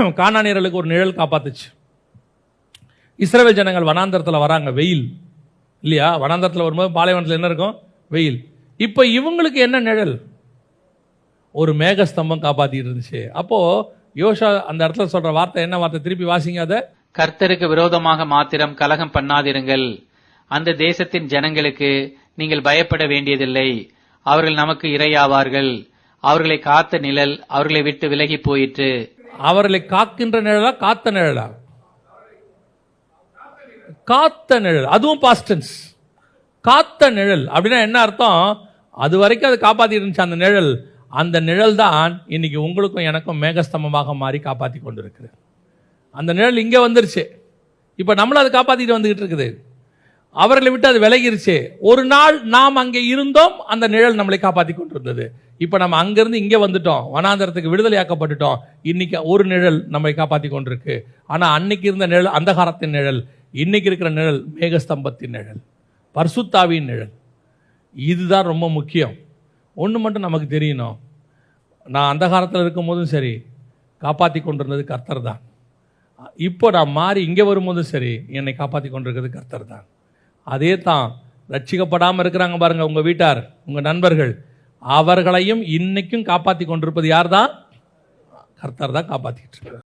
காணானியர்களுக்கு ஒரு நிழல் காப்பாத்துச்சு. இஸ்ரேல் ஜனங்கள் வனாந்தரத்தில் வராங்க வெயில். இல்லையா? வனாந்தரத்தில் வரும்போது பாலைவனத்தில் என்ன இருக்கும்? வெயில். இப்போ இவங்களுக்கு என்ன நிழல்? ஒரு மேகஸ்தம்பம் காப்பாற்றிட்டு இருந்துச்சு. அப்போது யோசா அந்த இடத்துல சொல்கிற வார்த்தை என்ன வார்த்தை? திருப்பி வாசிங்க அதை. கர்த்தருக்கு விரோதமாக மாத்திரம் கலகம் பண்ணாதிருங்கள். அந்த தேசத்தின் ஜனங்களுக்கு நீங்கள் பயப்பட வேண்டியதில்லை. அவர்கள் நமக்கு இரையாவார்கள். அவர்களை காத்த நிழல் அவர்களை விட்டு விலகி போயிற்று. அவர்களை காக்கின்ற நிழலா காத்த நிழலா? காத்த நிழல். அதுவும் பாஸ்டன்ஸ் காத்த நிழல். அப்படின்னா என்ன அர்த்தம்? அது வரைக்கும் அது காப்பாற்றிட்டு இருந்துச்சு அந்த நிழல். அந்த நிழல் தான் இன்னைக்கு உங்களுக்கும் எனக்கும் மேகஸ்தம்பமாக மாறி காப்பாற்றி கொண்டு இருக்குது அந்த நிழல் இங்கே வந்துருச்சு. இப்போ நம்மளும் அதை காப்பாற்றிட்டு வந்துகிட்டு இருக்குது. அவர்களை விட்டு அது விலகிருச்சு. ஒரு நாள் நாம் அங்கே இருந்தோம் அந்த நிழல் நம்மளை காப்பாற்றி கொண்டிருந்தது. இப்போ நம்ம அங்கேருந்து இங்கே வந்துட்டோம். வனாந்தரத்துக்கு விடுதலையாக்கப்பட்டுட்டோம். இன்னைக்கு ஒரு நிழல் நம்மை காப்பாற்றி கொண்டிருக்கு. ஆனால் அன்னைக்கு இருந்த நிழல் அந்தகாரத்தின் நிழல் இன்னைக்கு இருக்கிற நிழல் மேகஸ்தம்பத்தின் நிழல் பர்சுத்தாவின் நிழல். இதுதான் ரொம்ப முக்கியம். ஒன்று மட்டும் நமக்கு தெரியணும். நான் அந்தகாரத்தில் இருக்கும்போதும் சரி காப்பாற்றி கொண்டிருந்தது கர்த்தர் தான் இப்போ நான் மாறி இங்கே வரும்போதும் சரி என்னை காப்பாற்றி கொண்டிருக்கிறது கர்த்தர் தான் அதே தான் ரட்சிக்கப்படாமல் இருக்கிறாங்க பாருங்கள் உங்கள் வீட்டார் உங்கள் நண்பர்கள். அவர்களையும் இன்னைக்கும் காப்பாற்றி கொண்டிருப்பது யார் தான் கர்த்தர் தான் காப்பாற்றிக்கிட்டு இருக்கார்.